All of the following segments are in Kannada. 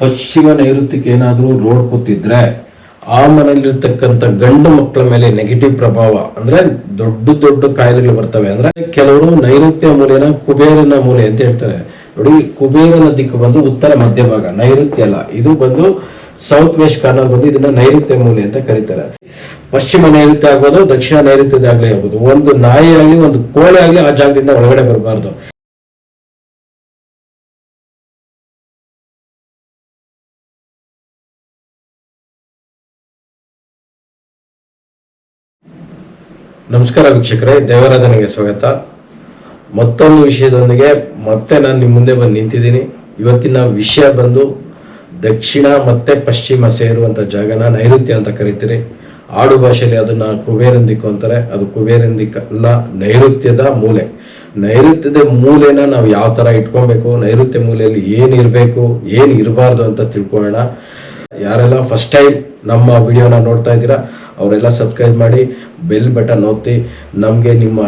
ಪಶ್ಚಿಮ ನೈಋತ್ಯಕ್ಕೆ ಏನಾದರೂ ರೋಡ್ ಕೂತಿದ್ರೆ, ಆ ಮನೆಯಲ್ಲಿರ್ತಕ್ಕಂಥ ಗಂಡು ಮಕ್ಕಳ ಮೇಲೆ ನೆಗೆಟಿವ್ ಪ್ರಭಾವ, ಅಂದ್ರೆ ದೊಡ್ಡ ದೊಡ್ಡ ಕಾಯಿಲೆಗಳು ಬರ್ತವೆ. ಅಂದ್ರೆ ಕೆಲವರು ನೈಋತ್ಯ ಮೂಲೆನ ಕುಬೇರನ ಮೂಲೆ ಅಂತ ಹೇಳ್ತಾರೆ. ನೋಡಿ, ಕುಬೇರನ ದಿಕ್ಕು ಬಂದು ಉತ್ತರ ಮಧ್ಯಭಾಗ ನೈಋತ್ಯ ಅಲ್ಲ. ಇದು ಬಂದು ಸೌತ್ ವೆಸ್ಟ್ ಕಾರ್ನರ್ ಬಂದು ಇದನ್ನ ನೈಋತ್ಯ ಮೂಲೆ ಅಂತ ಕರೀತಾರೆ. ಪಶ್ಚಿಮ ನೈಋತ್ಯ ಆಗ್ಬೋದು, ದಕ್ಷಿಣ ನೈಋತ್ಯದಾಗ್ಲೇ ಆಗ್ಬೋದು. ಒಂದು ನಾಯಿ ಆಗಲಿ ಒಂದು ಕೋಳಿ ಆಗಲಿ ಆ ಜಾಗದಿಂದ ಒಳಗಡೆ ಬರಬಾರ್ದು. ನಮಸ್ಕಾರ ವೀಕ್ಷಕರೇ, ದೇವರಾಧನೆಗೆ ಸ್ವಾಗತ. ಮತ್ತೊಂದು ವಿಷಯದೊಂದಿಗೆ ಮತ್ತೆ ನಾನು ನಿಮ್ಮ ಮುಂದೆ ಬಂದು ನಿಂತಿದ್ದೀನಿ. ಇವತ್ತಿನ ವಿಷಯ ಬಂದು ದಕ್ಷಿಣ ಮತ್ತೆ ಪಶ್ಚಿಮ ಸೇರುವಂತ ಜಾಗನ ನೈಋತ್ಯ ಅಂತ ಕರಿತೀರಿ. ಆಡು ಭಾಷೆಯಲ್ಲಿ ಅದನ್ನ ಕುಬೇರಂದಿಕ್ಕು ಅಂತಾರೆ. ಅದು ಕುಬೇರನ್ ದಿಕ್ಕು ಅಲ್ಲ, ನೈಋತ್ಯದ ಮೂಲೆ. ನೈಋತ್ಯದ ಮೂಲೆನ ನಾವು ಯಾವ ತರ ಇಟ್ಕೊಬೇಕು, ನೈಋತ್ಯ ಮೂಲೆಯಲ್ಲಿ ಏನು ಇರಬೇಕು, ಏನು ಇರಬಾರ್ದು ಅಂತ ತಿಳ್ಕೊಳ್ಳೋಣ. ಯಾರೆಲ್ಲ ಫಸ್ಟ್ ಟೈಮ್ ನಮ್ಮ ವಿಡಿಯೋನ ನೋಡ್ತಾ ಇದ್ದೀರಾ, ಅವರೆಲ್ಲ ಸಬ್ಸ್ಕ್ರೈಬ್ ಮಾಡಿ ಬೆಲ್ ಬಟನ್ ಒತ್ತಿ, ನಮಗೆ ನಿಮ್ಮ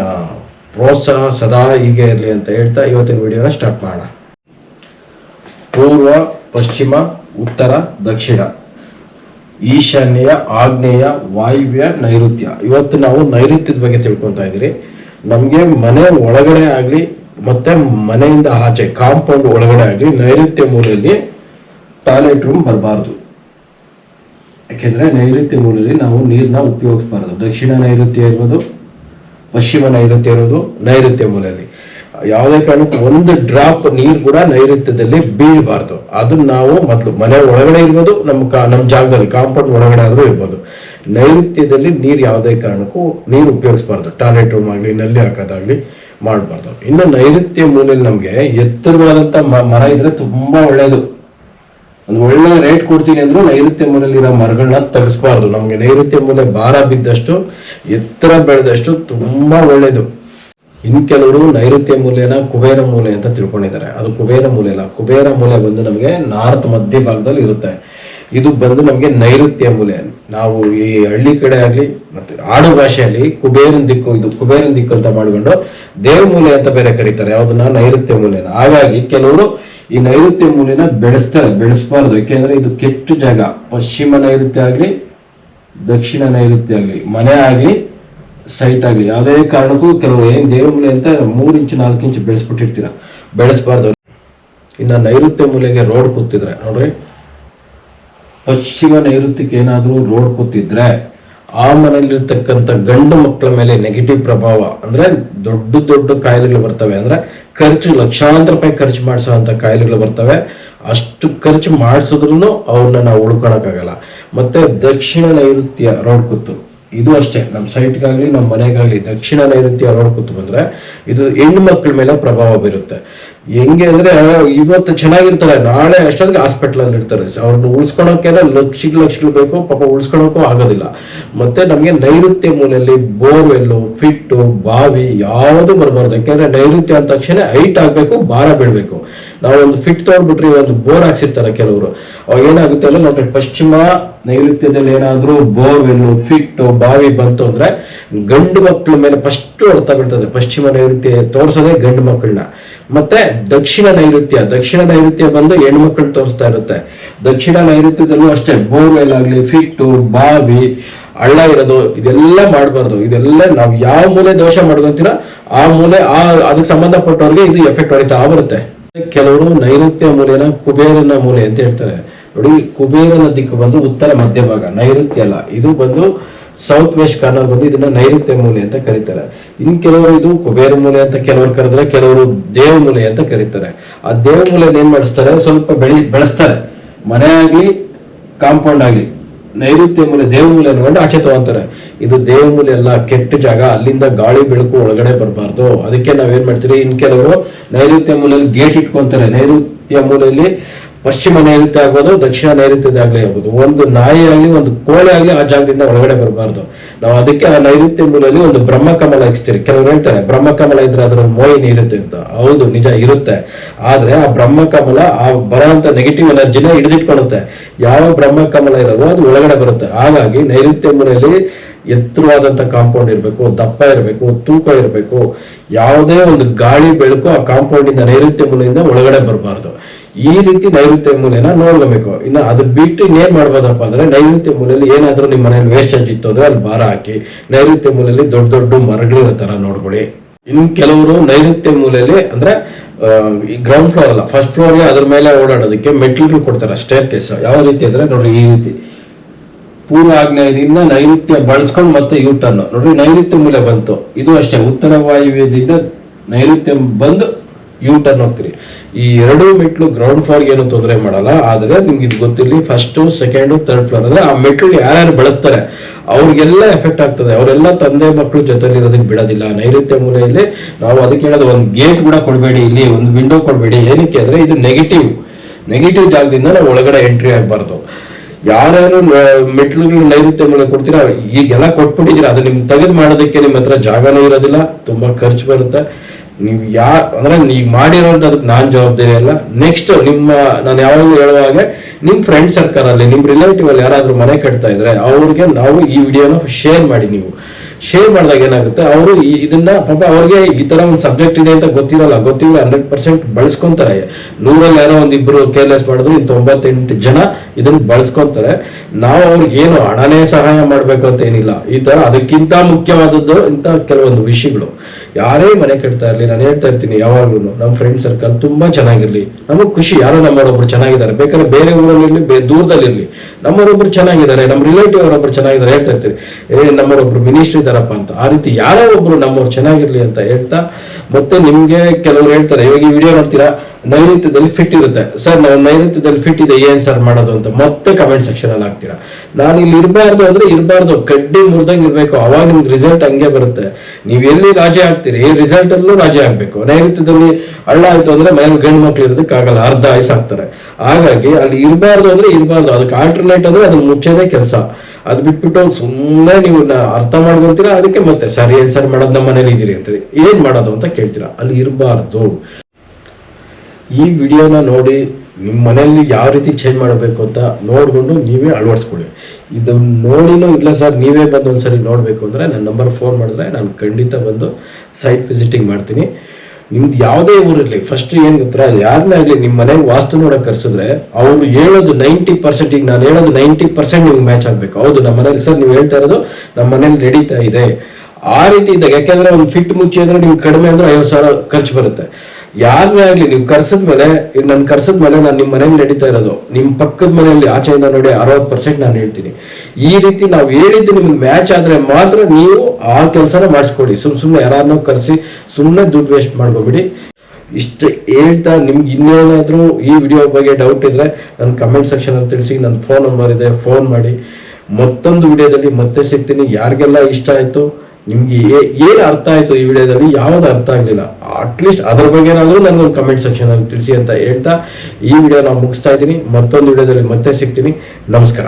ಪ್ರೋತ್ಸಾಹ ಸದಾ ಹೀಗೆ ಇರಲಿ ಅಂತ ಹೇಳ್ತಾ ಇವತ್ತಿನ ವಿಡಿಯೋನ ಸ್ಟಾರ್ಟ್ ಮಾಡೋಣ. ಪೂರ್ವ, ಪಶ್ಚಿಮ, ಉತ್ತರ, ದಕ್ಷಿಣ. ಈಶಾನ್ಯ, ಆಗ್ನೇಯ, ವಾಯುವ್ಯ, ನೈಋತ್ಯ. ಇವತ್ತು ನಾವು ನೈಋತ್ಯದ ಬಗ್ಗೆ ತಿಳ್ಕೊತಾ ಇದ್ದೀರಿ. ನಮಗೆ ಮನೆ ಒಳಗಡೆ ಆಗಲಿ, ಮತ್ತೆ ಮನೆಯಿಂದ ಆಚೆ ಕಾಂಪೌಂಡ್ ಒಳಗಡೆ ಆಗಲಿ, ನೈಋತ್ಯ ಮೂಲೆಯಲ್ಲಿ ಟಾಯ್ಲೆಟ್ ರೂಮ್ ಬರಬಾರ್ದು. ಯಾಕೆಂದ್ರೆ ನೈಋತ್ಯ ಮೂಲದಲ್ಲಿ ನಾವು ನೀರನ್ನ ಉಪಯೋಗಿಸಬಾರದು. ದಕ್ಷಿಣ ನೈಋತ್ಯ ಇರೋದು ಪಶ್ಚಿಮ ನೈಋತ್ಯ ಇರೋದು ನೈಋತ್ಯ ಮೂಲದಲ್ಲಿ. ಯಾವುದೇ ಕಾರಣಕ್ಕೂ ಒಂದು ಡ್ರಾಪ್ ನೀರು ಕೂಡ ನೈಋತ್ಯದಲ್ಲಿ ಬೀಳಬಾರ್ದು. ಅದನ್ನ ನಾವು ಮೊದಲು ಮನೆ ಒಳಗಡೆ ಇರ್ಬೋದು, ನಮ್ಮ ನಮ್ಮ ಜಾಗದಲ್ಲಿ ಕಾಂಪೌಂಡ್ ಒಳಗಡೆ ಆದರೂ ಇರ್ಬೋದು. ನೈಋತ್ಯದಲ್ಲಿ ನೀರು ಯಾವುದೇ ಕಾರಣಕ್ಕೂ ನೀರು ಉಪಯೋಗಿಸಬಾರ್ದು. ಟಾಯ್ಲೆಟ್ ರೂಮ್ ಆಗಲಿ, ನಲ್ಲಿ ಹಾಕೋದಾಗ್ಲಿ ಮಾಡಬಾರ್ದು. ಇನ್ನು ನೈಋತ್ಯ ಮೂಲೆಯಲ್ಲಿ ನಮಗೆ ಎತ್ತರವಾದಂತ ಮ- ಮರ ಇದ್ರೆ ತುಂಬಾ ಒಳ್ಳೆಯದು ಒಂದು ಒಳ್ಳೆ ರೇಟ್ ಕೊಡ್ತೀನಿ ಅಂದ್ರೂ ನೈಋತ್ಯ ಮೂಲೆಯಲ್ಲಿರೋ ಮರಗಳನ್ನ ತೆಗಿಸ್ಬಾರ್ದು. ನಮ್ಗೆ ನೈಋತ್ಯ ಮೂಲೆ ಭಾರ ಬಿದ್ದಷ್ಟು, ಎತ್ತರ ಬೆಳೆದಷ್ಟು ತುಂಬಾ ಒಳ್ಳೇದು. ಇನ್ ಕೆಲವರು ನೈಋತ್ಯ ಮೂಲೆನ ಕುಬೇರ ಮೂಲೆ ಅಂತ ತಿಳ್ಕೊಂಡಿದ್ದಾರೆ. ಅದು ಕುಬೇರ ಮೂಲೆ ಅಲ್ಲ ಕುಬೇರ ಮೂಲೆ ಬಂದು ನಮಗೆ ನಾರ್ತ್ ಮಧ್ಯ ಭಾಗದಲ್ಲಿ ಇರುತ್ತೆ. ಇದು ಬಂದು ನಮಗೆ ನೈಋತ್ಯ ಮೂಲೆ. ನಾವು ಈ ಹಳ್ಳಿ ಕಡೆ ಆಗಲಿ ಮತ್ತೆ ಆಡು ಭಾಷೆಯಲ್ಲಿ ಕುಬೇರನ್ ದಿಕ್ಕು, ಇದು ಕುಬೇರನ್ ದಿಕ್ಕು ಅಂತ ಮಾಡಿಕೊಂಡು ದೇವ ಮೂಲೆ ಅಂತ ಬೇರೆ ಕರೀತಾರೆ. ಯಾವುದನ್ನ? ನೈಋತ್ಯ ಮೂಲೆನ. ಹಾಗಾಗಿ ಕೆಲವರು ಈ ನೈಋತ್ಯ ಮೂಲೆನ ಬೆಳೆಸ್ತಾರೆ, ಬೆಳೆಸಬಾರ್ದು. ಯಾಕೆಂದ್ರೆ ಇದು ಕೆಟ್ಟ ಜಾಗ. ಪಶ್ಚಿಮ ನೈಋತ್ಯ ಆಗ್ಲಿ, ದಕ್ಷಿಣ ನೈಋತ್ಯ ಆಗ್ಲಿ, ಮನೆ ಆಗಲಿ ಸೈಟ್ ಆಗಲಿ, ಯಾವುದೇ ಕಾರಣಕ್ಕೂ ಕೆಲವು ಏನು ದೇವ ಮೂಲೆ ಅಂತ ಮೂರು ಇಂಚು, ನಾಲ್ಕು ಇಂಚು ಬೆಳೆಸ್ಬಿಟ್ಟಿರ್ತೀರ. ಬೆಳೆಸಬಾರ್ದು. ಇನ್ನ ನೈಋತ್ಯ ಮೂಲೆಗೆ ರೋಡ್ ಕೂತಿದ್ರೆ, ನೋಡ್ರಿ. ಪಶ್ಚಿಮ ನೈಋತ್ಯಕ್ಕೆ ಏನಾದರೂ ರೋಡ್ ಕೂತಿದ್ರೆ, ಆ ಮನೆಯಲ್ಲಿರ್ತಕ್ಕಂಥ ಗಂಡು ಮಕ್ಕಳ ಮೇಲೆ ನೆಗೆಟಿವ್ ಪ್ರಭಾವ, ಅಂದ್ರೆ ದೊಡ್ಡ ದೊಡ್ಡ ಕಾಯಿಲೆಗಳು ಬರ್ತವೆ, ಅಂದ್ರೆ ಖರ್ಚು, ಲಕ್ಷಾಂತರ ರೂಪಾಯಿ ಖರ್ಚು ಅಂತ ಕಾಯಿಲೆಗಳು ಬರ್ತವೆ. ಅಷ್ಟು ಖರ್ಚು ಮಾಡಿಸಿದ್ರು ಅವ್ರನ್ನ ನಾವು ಉಳ್ಕೊಳಕ್ಕಾಗಲ್ಲ. ಮತ್ತೆ ದಕ್ಷಿಣ ನೈಋತ್ಯ ರೋಡ್ ಕೂತು, ಇದು ಅಷ್ಟೇ, ನಮ್ಮ ಸೈಟ್ಗಾಗ್ಲಿ ನಮ್ಮ ಮನೆಗಾಗ್ಲಿ ದಕ್ಷಿಣ ನೈಋತ್ಯ ರೋಡ್ ಕೂತು ಬಂದ್ರೆ, ಇದು ಹೆಣ್ಣು ಮಕ್ಕಳ ಮೇಲೆ ಪ್ರಭಾವ ಬೀರುತ್ತೆ. ಹೆಂಗೆ ಅಂದ್ರೆ ಇವತ್ತು ಚೆನ್ನಾಗಿರ್ತಾರೆ. ನಾಳೆ ಅಷ್ಟೊತ್ತಿಗೆ ಹಾಸ್ಪಿಟಲ್ ಅಲ್ಲಿ ಇರ್ತಾರೆ. ಅವ್ರನ್ನ ಉಳಿಸ್ಕೊಳಕ್ಕೆ ಲಕ್ಷ ಲಕ್ಷಗಳು ಬೇಕು. ಪಾಪ ಉಳಿಸ್ಕೊಳಕ್ಕೂ ಆಗೋದಿಲ್ಲ. ಮತ್ತೆ ನಮಗೆ ನೈಋತ್ಯ ಮೂಲೆಯಲ್ಲಿ ಬೋರ್ವೆಲ್ಲು, ಫಿಟ್ಟು, ಬಾವಿ ಯಾವುದು ಬರಬಾರ್ದು. ಯಾಕೆಂದ್ರೆ ನೈಋತ್ಯ ಅಂದ ತಕ್ಷಣ ಹೈಟ್ ಆಗ್ಬೇಕು, ಭಾರ ಬೀಳ್ಬೇಕು. ನಾವೊಂದು ಫಿಟ್ ತಗೊಂಡ್ಬಿಟ್ರಿ ಒಂದು ಬೋರ್ ಹಾಕ್ಸಿರ್ತಾರೆ ಕೆಲವರು. ಅವಾಗ ಏನಾಗುತ್ತೆ ಅಂದ್ರೆ ನೋಡ್ರಿ ಪಶ್ಚಿಮ ನೈಋತ್ಯದಲ್ಲಿ ಏನಾದ್ರೂ ಬೋರ್ವೆಲ್ಲು, ಫಿಟ್ಟು, ಬಾವಿ ಬಂತು ಅಂದ್ರೆ ಗಂಡು ಮಕ್ಕಳ ಮೇಲೆ ಫಸ್ಟ್ ಅರ್ಥ ಬೀಳ್ತದೆ. ಪಶ್ಚಿಮ ನೈಋತ್ಯ ತೋರ್ಸೋದೇ ಗಂಡು ಮಕ್ಕಳನ್ನ. ಮತ್ತೆ ದಕ್ಷಿಣ ನೈಋತ್ಯ ದಕ್ಷಿಣ ನೈಋತ್ಯ ಬಂದು ಹೆಣ್ಮಕ್ಳು ತೋರಿಸ್ತಾ ಇರುತ್ತೆ. ದಕ್ಷಿಣ ನೈಋತ್ಯದಲ್ಲೂ ಅಷ್ಟೇ, ಬೋರ್ವೆಲ್ ಆಗಲಿ ಫಿಟ್ಟು ಬಾವಿ, ಹಳ್ಳ ಇರೋದು, ಇದೆಲ್ಲ ಮಾಡಬಾರ್ದು. ಇದೆಲ್ಲ ನಾವು ಯಾವ ಮೂಲೆ ದೋಷ ಮಾಡ್ಕೊಂತೀರ ಆ ಮೂಲೆ, ಆ ಅದಕ್ಕೆ ಸಂಬಂಧಪಟ್ಟವ್ರಿಗೆ ಇದು ಎಫೆಕ್ಟ್ ಹೊಡಿತಾ ಬರುತ್ತೆ. ಕೆಲವರು ನೈಋತ್ಯ ಮೂಲೆನ ಕುಬೇರನ ಮೂಲೆ ಅಂತ ಹೇಳ್ತಾರೆ. ನೋಡಿ, ಕುಬೇರನ ದಿಕ್ಕು ಬಂದು ಉತ್ತರ ಮಧ್ಯಭಾಗ ನೈಋತ್ಯ ಅಲ್ಲ. ಇದು ಬಂದು ಸೌತ್ ವೆಸ್ಟ್ ಕಾರ್ನರ್ ಬಂದು ಇದನ್ನ ನೈಋತ್ಯ ಮೂಲೆ ಅಂತ ಕರೀತಾರೆ. ಇನ್ ಕೆಲವರು ಇದು ಕುಬೇರ ಮೂಲೆ ಅಂತ ಕೆಲವರು ಕರೆದ್ರೆ, ಕೆಲವರು ದೇವ ಮೂಲೆ ಅಂತ ಕರೀತಾರೆ. ಆ ದೇವ ಮೂಲೆ ಏನ್ ಮಾಡಿಸ್ತಾರೆ? ಸ್ವಲ್ಪ ಬೆಳಿ ಬೆಳೆಸ್ತಾರೆ. ಮನೆ ಆಗ್ಲಿ ಕಾಂಪೌಂಡ್ ಆಗ್ಲಿ, ನೈಋತ್ಯ ಮೂಲೆ, ದೇವ ಮೂಲೆ ಅನ್ಕೊಂಡು ಆಚೆ ತಗೊಂತಾರೆ. ಇದು ದೇವ ಮೂಲೆ ಎಲ್ಲ ಕೆಟ್ಟ ಜಾಗ, ಅಲ್ಲಿಂದ ಗಾಳಿ ಬೆಳಕು ಒಳಗಡೆ ಬರಬಾರ್ದು. ಅದಕ್ಕೆ ನಾವೇನ್ ಮಾಡ್ತೀವಿ ಇನ್ ಕೆಲವರು ನೈಋತ್ಯ ಮೂಲೆಯಲ್ಲಿ ಗೇಟ್ ಇಟ್ಕೊಂತಾರೆ. ನೈಋತ್ಯ ಮೂಲೆಯಲ್ಲಿ ಪಶ್ಚಿಮ ನೈಋತ್ಯ ಆಗ್ಬೋದು, ದಕ್ಷಿಣ ನೈಋತ್ಯದಾಗ್ಲೇ ಆಗ್ಬೋದು. ಒಂದು ನಾಯಿ ಆಗಲಿ ಒಂದು ಕೋಳಿ ಆಗಲಿ ಆ ಜಾಗದಿಂದ ಒಳಗಡೆ ಬರಬಾರ್ದು. ನಾವು ಅದಕ್ಕೆ ಆ ನೈಋತ್ಯ ಮೂಲದಲ್ಲಿ ಒಂದು ಬ್ರಹ್ಮಕಮಲ ಇಕ್ಸ್ತೀರಿ ಕೆಲವರು ಹೇಳ್ತಾರೆ, ಬ್ರಹ್ಮಕಮಲ ಇದ್ರೆ ಅದ್ರ ಮೋಯಿನ ಇರುತ್ತೆ ಅಂತ. ಹೌದು, ನಿಜ, ಇರುತ್ತೆ. ಆದ್ರೆ ಆ ಬ್ರಹ್ಮಕಮಲ, ಆ ಬರೋಂತ ನೆಗೆಟಿವ್ ಎನರ್ಜಿನ ಹಿಡಿದಿಟ್ಕೊಳುತ್ತೆ ಯಾವ ಬ್ರಹ್ಮಕಮಲ ಇರೋದು ಅದು ಒಳಗಡೆ ಬರುತ್ತೆ. ಹಾಗಾಗಿ ನೈಋತ್ಯ ಮೂಲೆಯಲ್ಲಿ ಎತ್ತರವಾದಂತ ಕಾಂಪೌಂಡ್ ಇರಬೇಕು, ದಪ್ಪ ಇರಬೇಕು, ತೂಕ ಇರಬೇಕು. ಯಾವುದೇ ಒಂದು ಗಾಳಿ ಬೆಳಕು ಆ ಕಾಂಪೌಂಡ್ ಇಂದ ನೈಋತ್ಯ ಮೂಲದಿಂದ ಒಳಗಡೆ ಬರಬಾರ್ದು. ಈ ರೀತಿ ನೈಋತ್ಯ ಮೂಲೆನ ನೋಡ್ಕೋಬೇಕು. ಇನ್ನು ಅದ್ರ ಬಿಟ್ಟು ಇನ್ನೇನ್ ಮಾಡ್ಬೋದಪ್ಪ ಅಂದ್ರೆ ನೈಋತ್ಯ ಮೂಲೆಯಲ್ಲಿ ಏನಾದರೂ ನಿಮ್ಮ ಮನೇಲಿ ವೇಸ್ಟೇಜ್ ಇತ್ತು ಅಂದ್ರೆ ಅಲ್ಲಿ ಭಾರ ಹಾಕಿ. ನೈಋತ್ಯ ಮೂಲೆಯಲ್ಲಿ ದೊಡ್ಡ ದೊಡ್ಡ ಮರಗಳಿರೋ ತರ ನೋಡ್ಕೊಳ್ಳಿ. ಇನ್ ಕೆಲವರು ನೈಋತ್ಯ ಮೂಲೆಯಲ್ಲಿ ಅಂದ್ರೆ ಈ ಗ್ರೌಂಡ್ ಫ್ಲೋರ್ ಅಲ್ಲ ಫಸ್ಟ್ ಫ್ಲೋರ್ಗೆ ಅದ್ರ ಮೇಲೆ ಓಡಾಡೋದಕ್ಕೆ ಮೆಟ್ಲುಗಳು ಕೊಡ್ತಾರೆ ಸ್ಟೇರ್ ಕೇಸ್ ಯಾವ ರೀತಿ ಅಂದ್ರೆ ನೋಡ್ರಿ ಈ ರೀತಿ. ಪೂರ್ವ ಆಗ್ನೇಯದಿಂದ ನೈಋತ್ಯ ಬಳಸ್ಕೊಂಡು ಮತ್ತೆ ಯು ಟರ್ನ್ ನೋಡ್ರಿ ನೈಋತ್ಯ ಮೂಲೆ ಬಂತು. ಇದು ಅಷ್ಟೇ, ಉತ್ತರ ವಾಯುವ್ಯದಿಂದ ನೈಋತ್ಯ ಬಂದು ಯೂ ಟರ್ನ್ ಹೋಗ್ತೀರಿ. ಈ ಎರಡು ಮೆಟ್ಲು ಗ್ರೌಂಡ್ ಫ್ಲೋರ್ ಏನು ತೊಂದರೆ ಮಾಡಲ್ಲ, ಆದ್ರೆ ನಿಮ್ಗೆ ಇದು ಗೊತ್ತಿರಲಿ ಫಸ್ಟ್ ಸೆಕೆಂಡ್ ಥರ್ಡ್ ಫ್ಲೋರ್ ಅಂದ್ರೆ ಆ ಮೆಟ್ಲು ಯಾರ್ಯಾರು ಬಳಸ್ತಾರೆ, ಅವ್ರಿಗೆಲ್ಲ ಎಫೆಕ್ಟ್ ಆಗ್ತದೆ. ಅವರೆಲ್ಲ ತಂದೆ ಮಕ್ಕಳು ಜೊತೆಲಿ ಇರೋದಕ್ಕೆ ಬಿಡೋದಿಲ್ಲ. ನೈಋತ್ಯ ಮೂಲೆಯಲ್ಲಿ ನಾವು ಅದಕ್ಕೆ ಹೇಳೋದು, ಒಂದು ಗೇಟ್ ಕೂಡ ಕೊಡಬೇಡಿ ಇಲ್ಲಿ, ಒಂದು ವಿಂಡೋ ಕೊಡಬೇಡಿ. ಏನಕ್ಕೆ ಅಂದ್ರೆ ಇದು ನೆಗೆಟಿವ್ ನೆಗೆಟಿವ್ ಜಾಗದಿಂದ ನಾವು ಒಳಗಡೆ ಎಂಟ್ರಿ ಆಗಬಾರ್ದು. ಯಾರ್ಯಾರು ಮೆಟ್ಲುಗಳು ನೈಋತ್ಯ ಮೇಲೆ ಕೊಡ್ತೀರಾ, ಈಗೆಲ್ಲ ಕೊಟ್ಬಿಟ್ಟಿದ್ದೀರಾ. ಅದು ನಿಮ್ಗೆ ತೆಗೆದು ಮಾಡೋದಕ್ಕೆ ನಿಮ್ಮ ಹತ್ರ ಜಾಗನೂ ಇರೋದಿಲ್ಲ, ತುಂಬಾ ಖರ್ಚು ಬರುತ್ತೆ. ನೀವು ಯಾ, ಅಂದ್ರೆ ನೀವು ಮಾಡಿರೋದು ಅದಕ್ಕೆ ನಾನ್ ಜವಾಬ್ದಾರಿ ಅಲ್ಲ. ನೆಕ್ಸ್ಟ್ ನಿಮ್ಮ, ನಾನು ಯಾವಾಗಲೂ ಹೇಳುವಾಗ ನಿಮ್ ಫ್ರೆಂಡ್ ಸರ್ಕಲ್ ಅಲ್ಲಿ, ನಿಮ್ ರಿಲೇಟಿವ್ ಅಲ್ಲಿ ಯಾರಾದ್ರೂ ಮನೆ ಕಟ್ತಾ ಇದ್ರೆ, ಅವ್ರಿಗೆ ನಾವು ಈ ವಿಡಿಯೋನ ಶೇರ್ ಮಾಡಿ ನೀವು. ಶೇರ್ ಮಾಡಿದಾಗ ಏನಾಗುತ್ತೆ, ಅವರು ಇದನ್ನ, ಪಾಪ ಅವ್ರಿಗೆ ಈ ತರ ಒಂದು ಸಬ್ಜೆಕ್ಟ್ ಇದೆ ಅಂತ ಗೊತ್ತಿರಲ್ಲ, ಗೊತ್ತಿಲ್ಲ ಹಂಡ್ರೆಡ್ ಪರ್ಸೆಂಟ್ ಬಳಸ್ಕೊಂತಾರೆ. ನೂರಲ್ಲಿ ಯಾರೋ ಒಂದಿಬ್ರು ಕೇರ್ಲೆಸ್ ಮಾಡಿದ್ರು ಇನ್ ತೊಂಬತ್ತೆಂಟು ಜನ ಇದನ್ನ ಬಳಸ್ಕೊಂತಾರೆ. ನಾವು ಅವ್ರಿಗೆ ಏನು ಹಣನೇ ಸಹಾಯ ಮಾಡ್ಬೇಕು ಅಂತ ಏನಿಲ್ಲ. ಈ ತರ ಅದಕ್ಕಿಂತ ಮುಖ್ಯವಾದದ್ದು ಇಂಥ ಕೆಲವೊಂದು ವಿಷಯಗಳು. ಯಾರೇ ಮನೆ ಕಟ್ತಾ ಇರ್ಲಿ, ನಾನು ಹೇಳ್ತಾ ಇರ್ತೀನಿ ಯಾವಾಗ್ಲೂ ನಮ್ಮ ಫ್ರೆಂಡ್ ಸರ್ಕಲ್ ತುಂಬಾ ಚೆನ್ನಾಗಿರ್ಲಿ. ನಮಗ್ ಖುಷಿ, ಯಾರೋ ನಮ್ಮವರೊಬ್ರು ಚೆನ್ನಾಗಿದ್ದಾರೆ. ಬೇಕಾದ್ರೆ ಬೇರೆ ಊರಲ್ಲಿ ಬೇ, ದೂರದಲ್ಲಿರ್ಲಿ. ನಮ್ಮವರೊಬ್ರು ಚೆನ್ನಾಗಿದ್ದಾರೆ ನಮ್ಮ ರಿಲೇಟಿವ್ ಅವರೊಬ್ರು ಚೆನ್ನಾಗಿದ್ದಾರೆ, ಹೇಳ್ತಾ ಇರ್ತೀವಿ ಏ, ನಮ್ಮವರೊಬ್ರು ಮಿನಿಸ್ಟ್ರಿ ಇದಾರಪ್ಪ ಅಂತ. ಆ ರೀತಿ ಯಾರೋ ಒಬ್ರು ನಮ್ಮವ್ರು ಚೆನ್ನಾಗಿರ್ಲಿ ಅಂತ ಹೇಳ್ತಾ, ಮತ್ತೆ ನಿಮ್ಗೆ ಕೆಲವ್ರು ಹೇಳ್ತಾರೆ, ಇವಾಗ ಈ ವಿಡಿಯೋ ನೋಡ್ತೀರಾ? ನೈಋತ್ಯದಲ್ಲಿ ಫಿಟ್ ಇರುತ್ತೆ. ಸರ್ ನಾವು ನೈಋತ್ಯದಲ್ಲಿ ಫಿಟ್ ಇದೆ ಏನ್ ಸರ್ ಮಾಡೋದು ಅಂತ ಮತ್ತೆ ಕಮೆಂಟ್ ಸೆಕ್ಷನ್ ಅಲ್ಲಿ ಹಾಕ್ತೀರಾ? ನಾನು ಇಲ್ಲಿ ಇರಬಾರ್ದು ಅಂದ್ರೆ ಇರಬಾರ್ದು. ಕಡ್ಡಿ ಮುರಿದಂಗೆ ಇರಬೇಕು. ಅವಾಗ ನಿಮ್ಗೆ ರಿಸಲ್ಟ್ ಹಂಗೆ ಬರುತ್ತೆ. ನೀವು ಎಲ್ಲಿ ರಾಜಿ ಆಗ್ತೀರಿ? ರಿಸಲ್ಟ್ ಅಲ್ಲೂ ರಾಜಿ ಆಗ್ಬೇಕು. ನೈಋತ್ಯದಲ್ಲಿ ಹಳ್ಳ ಆಯ್ತು ಅಂದ್ರೆ ಮನೇಲಿ ಗಂಡು ಮಕ್ಳು ಇರೋದಕ್ಕಾಗಲ್ಲ ಅರ್ಧ ಆಯ್ಸ್ ಆಗ್ತಾರೆ. ಹಾಗಾಗಿ ಅಲ್ಲಿ ಇರಬಾರ್ದು ಅಂದ್ರೆ ಇರಬಾರ್ದು. ಅದಕ್ಕೆ ಆಲ್ಟರ್ನೇಟ್ ಅಂದ್ರೆ ಅದನ್ನ ಮುಚ್ಚೋದೇ ಕೆಲಸ. ಅದ್ ಬಿಟ್ಬಿಟ್ಟು ಸುಮ್ಮನೆ ನೀವು ಅರ್ಥ ಮಾಡ್ಕೊಂತೀರಾ? ಅದಕ್ಕೆ ಮತ್ತೆ, ಸರಿ, ಏನ್ ಸರ್ ಮಾಡೋದು? ನಮ್ಮ ಮನೇಲಿ ಇದೀರಿ ಅಂತೀರಿ. ಏನ್ ಮಾಡೋದು ಅಂತ ಕೇಳ್ತೀರಾ? ಅಲ್ಲಿ ಇರಬಾರ್ದು. ಈ ವಿಡಿಯೋನ ನೋಡಿ ನಿಮ್ಮ ಮನೆಯಲ್ಲಿ ಯಾವ ರೀತಿ ಚೇಂಜ್ ಮಾಡಬೇಕು ಅಂತ ನೋಡಿಕೊಂಡು ನೀವೇ ಅಳವಡಿಸ್ಕೊಳ್ಳಿ. ಇದು ನೋಡಿನೂ ಇಲ್ಲ ಸರ್, ನೀವೇ ಬಂದು ಒಂದ್ಸರಿ ನೋಡಬೇಕು ಅಂದರೆ ನನ್ನ ನಂಬರ್ ಫೋನ್ ಮಾಡಿದ್ರೆ ನಾನು ಖಂಡಿತ ಬಂದು ಸೈಟ್ ವಿಸಿಟಿಂಗ್ ಮಾಡ್ತೀನಿ. ನಿಮ್ದು ಯಾವುದೇ ಊರಿರಲಿ ಫಸ್ಟ್ ಏನು ಗೊತ್ತಾ ಯಾರನ್ನೇ ಆಗಲಿ ನಿಮ್ಮ ಮನೆಗೆ ವಾಸ್ತು ನೋಡಕ್ಕೆ ಕರೆಸಿದ್ರೆ ಅವರು ಹೇಳೋದು ನೈಂಟಿ ಪರ್ಸೆಂಟ್ ಈಗ ನಾನು ಹೇಳೋದು ನೈಂಟಿ ಪರ್ಸೆಂಟ್ ನಿಮ್ಗೆ ಮ್ಯಾಚ್ ಆಗಬೇಕು. ಹೌದು ನಮ್ಮ ಮನೇಲಿ ಸರ್ ನೀವು ಹೇಳ್ತಾ ಇರೋದು ನಮ್ಮ ಮನೇಲಿ ನಡೀತಾ ಇದೆ. ಆ ರೀತಿ ಇದ್ದಾಗ, ಯಾಕೆಂದ್ರೆ ಒಂದು ಫಿಟ್ ಮುಚ್ಚಿ ಅಂದ್ರೆ ನಿಮ್ಗೆ ಕಡಿಮೆ ಅಂದ್ರೆ ಐವತ್ತು ಸಾವಿರ ಖರ್ಚು ಬರುತ್ತೆ. ಯಾರನ್ನೇ ಆಗ್ಲಿ, ನೀವು ಕರ್ಸದ ಮೇಲೆ ನನ್ ಕರ್ಸದ ಮೇಲೆ ನಾನು ನಿಮ್ಮ ಮನೇಲಿ ನಡೀತಾ ಇರೋದು. ನಿಮ್ ಪಕ್ಕದ ಮನೆಯಲ್ಲಿ ಆಚೆಯಿಂದ ನೋಡಿ ಅರವತ್ತು ಪರ್ಸೆಂಟ್ ನಾನು ಹೇಳ್ತೀನಿ. ಈ ರೀತಿ ನಾವು ಹೇಳಿದ್ದು ನಿಮ್ಗೆ ಮ್ಯಾಚ್ ಆದ್ರೆ ಮಾತ್ರ ನೀವು ಆ ಕೆಲಸನ ಮಾಡಿಸ್ಕೊಡಿ ಸುಮ್ ಸುಮ್ಮನೆ ಯಾರನ್ನೋ ಕರೆಸಿ ಸುಮ್ಮನೆ ದುಡ್ಡು ವೇಸ್ಟ್ ಮಾಡ್ಕೋಬಿಡಿ. ಇಷ್ಟು ಹೇಳ್ತಾ ನಿಮ್ಗೆ ಇನ್ನೇನಾದ್ರೂ ಈ ವಿಡಿಯೋ ಬಗ್ಗೆ ಡೌಟ್ ಇದ್ರೆ ನನ್ನ ಕಮೆಂಟ್ ಸೆಕ್ಷನ್ ಅಲ್ಲಿ ತಿಳಿಸಿ ನನ್ನ ಫೋನ್ ನಂಬರ್ ಇದೆ ಫೋನ್ ಮಾಡಿ. ಮತ್ತೊಂದು ವಿಡಿಯೋದಲ್ಲಿ ಮತ್ತೆ ಸಿಗ್ತೀನಿ. ಯಾರಿಗೆಲ್ಲ ಇಷ್ಟ ಆಯ್ತು ನಿಮ್ಗೆ ಏನ್ ಅರ್ಥ ಆಯ್ತು ಈ ವಿಡಿಯೋದಲ್ಲಿ? ಯಾವ್ದು ಅರ್ಥ ಆಗ್ಲಿಲ್ಲ. ಅಟ್ಲೀಸ್ಟ್ ಅದ್ರ ಬಗ್ಗೆ ಏನಾದ್ರೂ ನನಗೊಂದು ಕಮೆಂಟ್ ಸೆಕ್ಷನ್ ಅಲ್ಲಿ ತಿಳಿಸಿ ಅಂತ ಹೇಳ್ತಾ ಈ ವಿಡಿಯೋ ನಾವು ಮುಗಿಸ್ತಾ ಇದ್ದೀನಿ. ಮತ್ತೊಂದು ವಿಡಿಯೋದಲ್ಲಿ ಮತ್ತೆ ಸಿಗ್ತೀನಿ. ನಮಸ್ಕಾರ.